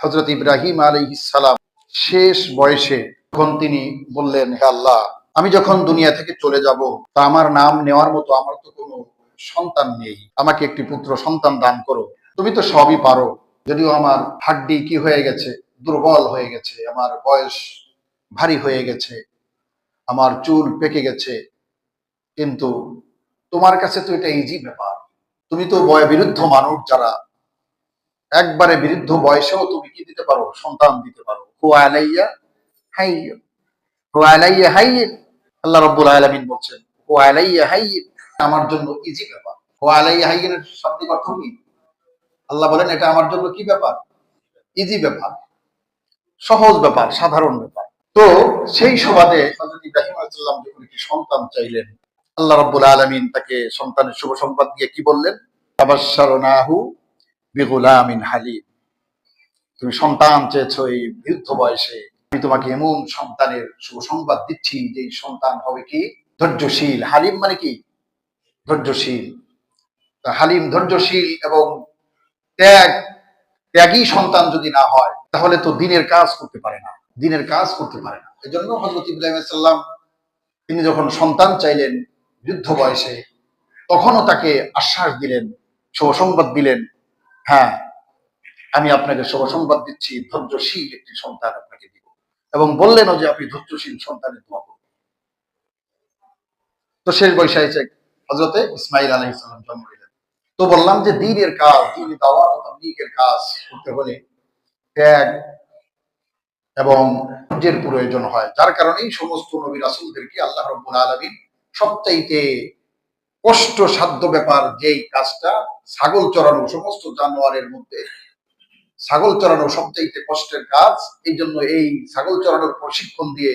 হজরত ইব্রাহিম আলাইহিসালাম শেষ বয়সে তখন তিনি বললেন, হে আল্লাহ, আমি যখন দুনিয়া থেকে চলে যাব, তা আমার নাম নেওয়ার মতো আমার তো কোনো সন্তান নেই। আমাকে একটি পুত্র সন্তান দান করো। তুমি তো সবই পারো। যদিও আমার হাড্ডি কি হয়ে গেছে, দুর্বল হয়ে গেছে, আমার বয়স ভারী হয়ে গেছে, আমার চুল পেকে গেছে, কিন্তু তোমার কাছে তো এটা ইজি ব্যাপার। তুমি তো বয় বিরুদ্ধ মানুষ যারা একবারে বিরুদ্ধ বয়সেও তুমি কি দিতে পারো? সন্তান দিতে পারো। হাই হাই আল্লাহ রব্বুল বলছেন হাই আমার জন্য ইজি ব্যাপার। অর্থ কি আল্লাহ বলেন, এটা আমার জন্য কি ব্যাপার? ইজি ব্যাপার। সহজ ব্যাপার, সাধারণ ব্যাপার। তো সেই সুবাদে হযরত ইব্রাহিম আলাইহিস যখন একটি সন্তান চাইলেন, আল্লাহ রাব্বুল আলামিন তাকে সন্তানের শুভ সংবাদ দিয়ে কি বললেন? তাবাশশারনাহু বিগুলামিন হালিম। তুমি সন্তান চেয়েছো এই বৃদ্ধ বয়সে। আমি তোমাকে এমন সন্তানের শুভ সংবাদ দিচ্ছি যে সন্তান হবে কি? ধৈর্যশীল। হালিম মানে কি? ধৈর্যশীল। হালিম ধৈর্যশীল এবং ত্যাগ, ত্যাগী সন্তান যদি না হয়, তাহলে তো দিনের কাজ করতে পারে না। দিনের কাজ করতে পারে না। এজন্য হজরত ইব্রাহিম তিনি যখন সন্তান চাইলেন বৃদ্ধ বয়সে, তখনও তাকে আশ্বাস দিলেন, শুভ সংবাদ দিলেন হ্যাঁ আমি আপনাকে শুভ সংবাদ দিচ্ছি, ধৈর্যশীল একটি সন্তান আপনাকে দিব। এবং বললেনও যে আপনি ধৈর্যশীল সন্তানের দোয়া করুন তো শেষ বয়সে হজরতে ইসমাইল আলহ ইসলাম জন্ম নিলেন। তো বললাম যে দিনের কাজ, দিন দাওয়াত ও কাজ করতে হলে ত্যাগ এবং ধৈর্যের প্রয়োজন হয়। যার কারণেই সমস্ত নবী রাসূলদেরকে আল্লাহ রব্বুল আলামিন সবচাইতে কষ্ট সাধ্য ব্যাপার যেই কাজটা ছাগল চড়ানো, সমস্ত জানোয়ারের মধ্যে। ছাগল চড়ানো সবচাইতে কষ্টের কাজ। এই জন্য এই ছাগল চড়ানোর প্রশিক্ষণ দিয়ে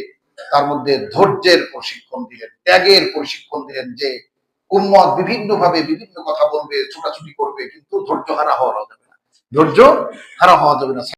তার মধ্যে ধৈর্যের প্রশিক্ষণ দিলেন, ত্যাগের প্রশিক্ষণ দিলেন যে উম্মত বিভিন্ন ভাবে বিভিন্ন কথা বলবে, ছোটাছুটি করবে, কিন্তু ধৈর্য হারা হওয়া যাবে না। ধৈর্য হারা হওয়া যাবে না।